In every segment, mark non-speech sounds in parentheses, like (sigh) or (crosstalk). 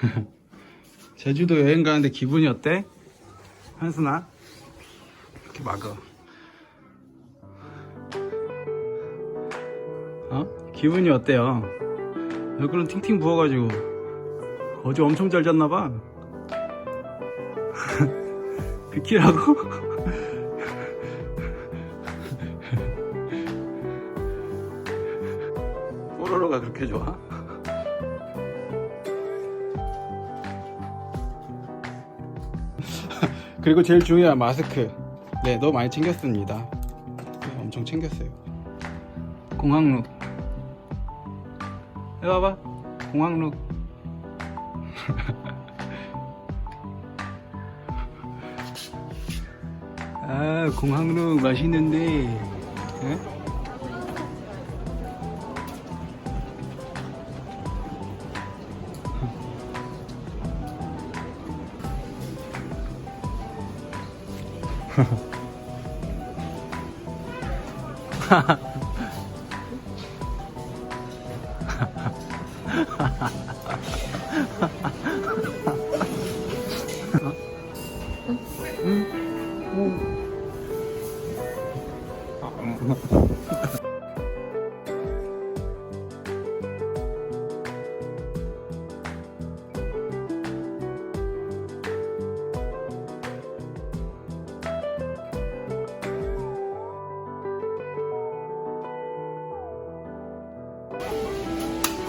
(laughs) 제주도 여행 가는데 기분이 어때? 한순아? 이렇게 막어. 어? 기분이 어때요? 얼굴은 팅팅 부어가지고 어제 엄청 잘 잤나봐. (laughs) 비키라고? (laughs) 뽀로로가 그렇게 좋아? 그리고 제일 중요한 마스크. 네, 너무 많이 챙겼습니다. 네, 엄청 챙겼어요. 공항룩. 해 봐봐. 공항룩. (laughs) 아, 공항룩 맛있는데. 에? 응? 응? 응?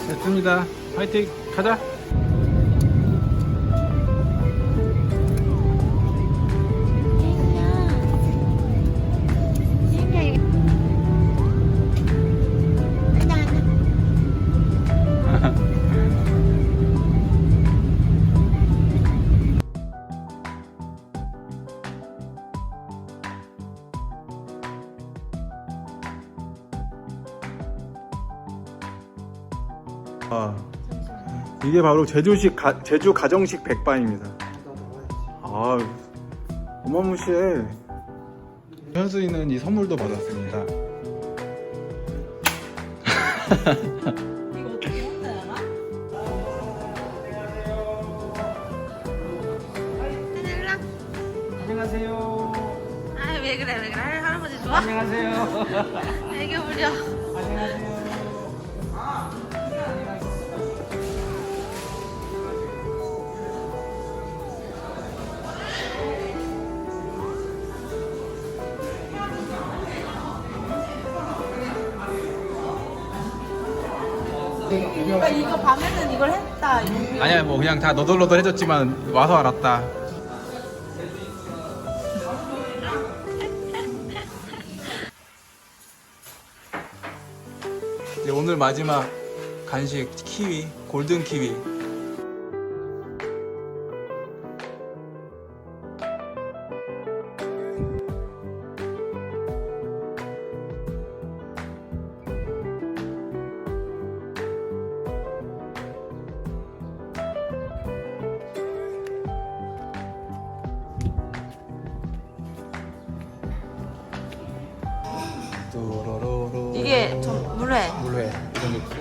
됐습니다. 화이팅! 가자! 이게 바로 제주식 가, 제주 가정식 백반입니다. 아, 어마무시해. 현수이는 이 선물도 받았습니다. 안녕하세요. 아 왜 그래 왜 그래 할아버지 좋아? 안녕하세요. 애교 부려 안녕하세요. 그러니까 이거 밤에는 이걸 했다 이거. 아니야, 뭐 그냥 다 너덜너덜 해줬지만 와서 알았다. 이제 오늘 마지막 간식 키위, 골든 키위. 또로로로. 이게 좀 물회. 물회. 이런 게 있고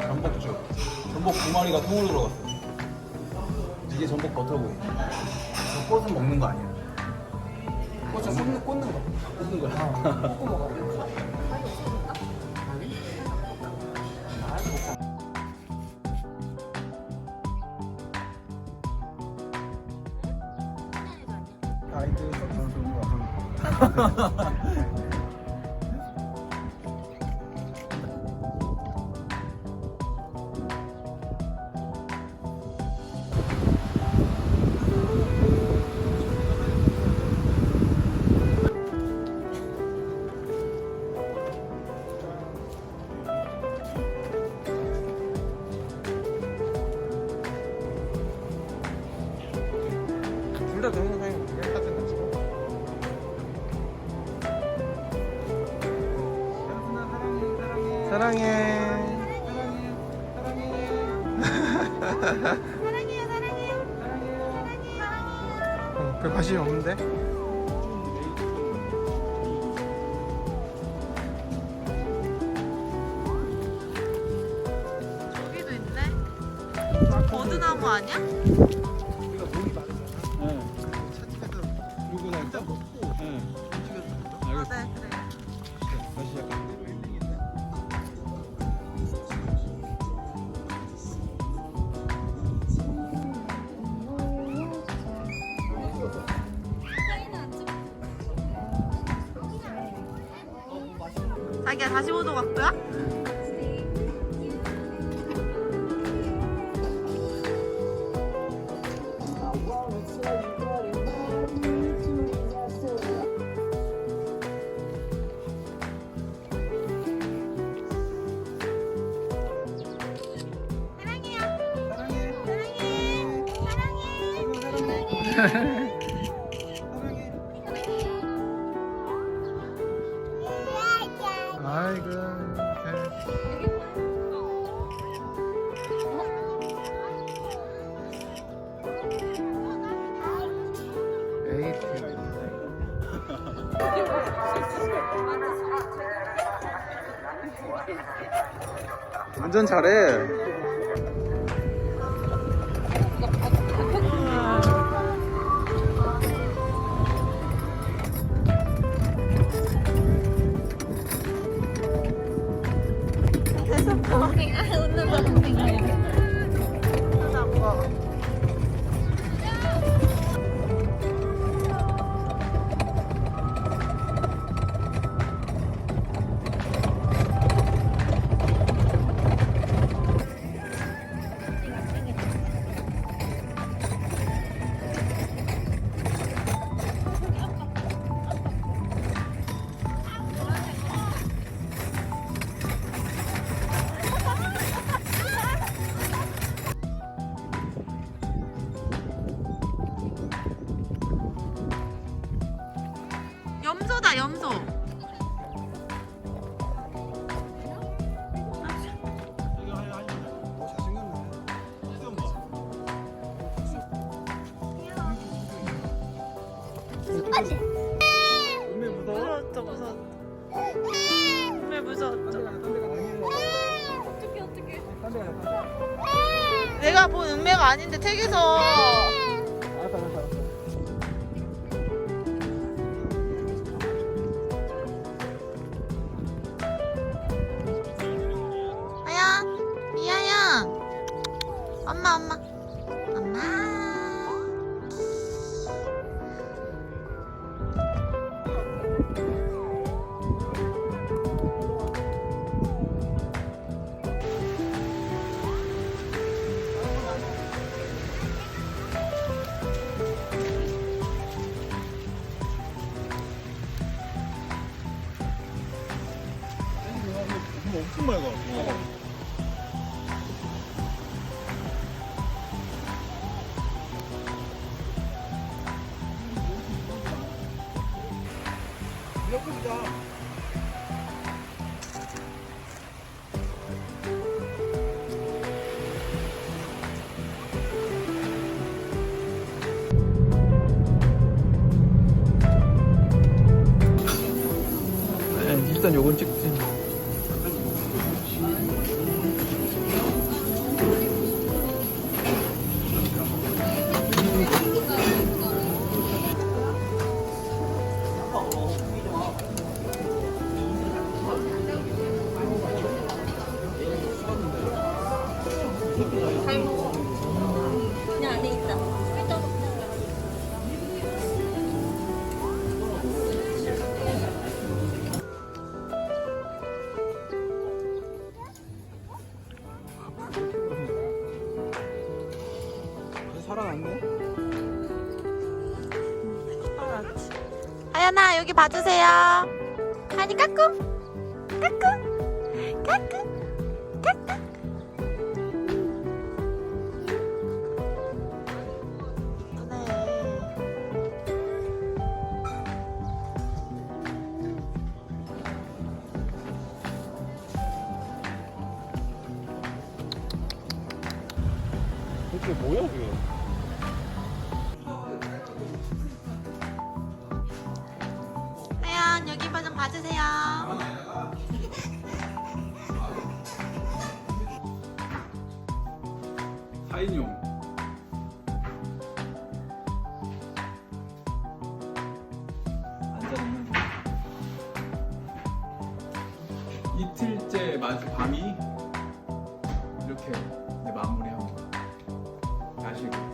전복죽 전복 두 마리가 통으로 들어갔어. 이게 전복 버터구이. 저 꽃은 먹는 거 아니야. 꽃은 꽂는, 꽂는 거. 꽂는 거야 꽂고 먹어. 가이드 좋은 거 둘다 (laughs) 사랑해, 사랑해. 사랑해요 사랑해요 어, 별 관심이 없는데? 여기도 있네 어디 우주나무 아니야? 자기야, 45도 각도야? 아이고. (laughs) 운전 잘해. 음메 무서워? 무서웠죠, 무서웠죠. 정말 무서웠죠. 딴데 가자. 딴데 가자. 내가 본 은매가 아닌데 택에서 일단 요건 찍지. 그냥 살아났네. 하연아 여기 봐주세요. 하니 까꿍. 까꿍. 까꿍. 까꿍. 그게 뭐야 그게? 4인용 이틀째 마주 밤이 이렇게 마무리합니다. 야식.